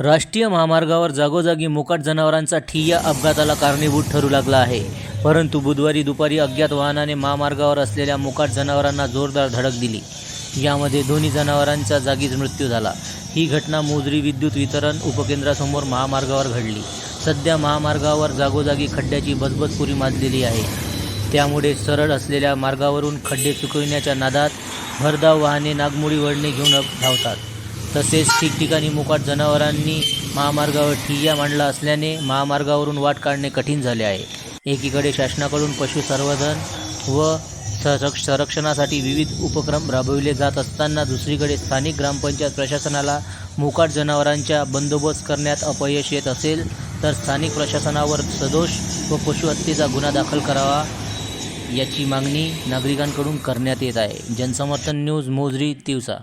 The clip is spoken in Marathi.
राष्ट्रीय महामार्गावर जागोजागी मोकाट जनावरांचा ठिय्या अपघाताला कारणीभूत ठरू लागला आहे. परंतु बुधवारी दुपारी अज्ञात वाहनाने महामार्गावर असलेल्या मोकाट जनावरांना जोरदार धडक दिली. यामध्ये दोन्ही जनावरांचा जागीच मृत्यू झाला. ही घटना मोजरी विद्युत वितरण उपकेंद्रासमोर महामार्गावर घडली. सध्या महामार्गावर जागोजागी खड्ड्याची बजबजपुरी माजलेली आहे. त्यामुळे सरळ असलेल्या मार्गावरून खड्डे चुकविण्याच्या नादात भरधाव वाहने नागमोडी वळणे घेऊन धावतात. तसेच ठिकठिकाणी मुकाट जनावरांनी महामार्गावर ठिय्या मांडला असल्याने महामार्गावरून वाट काढणे कठीण झाले आहे. एकीकडे शासनाकडून पशुसंवर्धन व संरक्ष संरक्षणासाठी विविध उपक्रम राबविले जात असताना दुसरीकडे स्थानिक ग्रामपंचायत प्रशासनाला मुकाट जनावरांच्या बंदोबस्त करण्यात अपयश येत असेल तर स्थानिक प्रशासनावर सदोष व पशुहत्येचा गुन्हा दाखल करावा याची मागणी नागरिकांकडून करण्यात येत आहे. जनसमर्थन न्यूज मोजरी तिवसा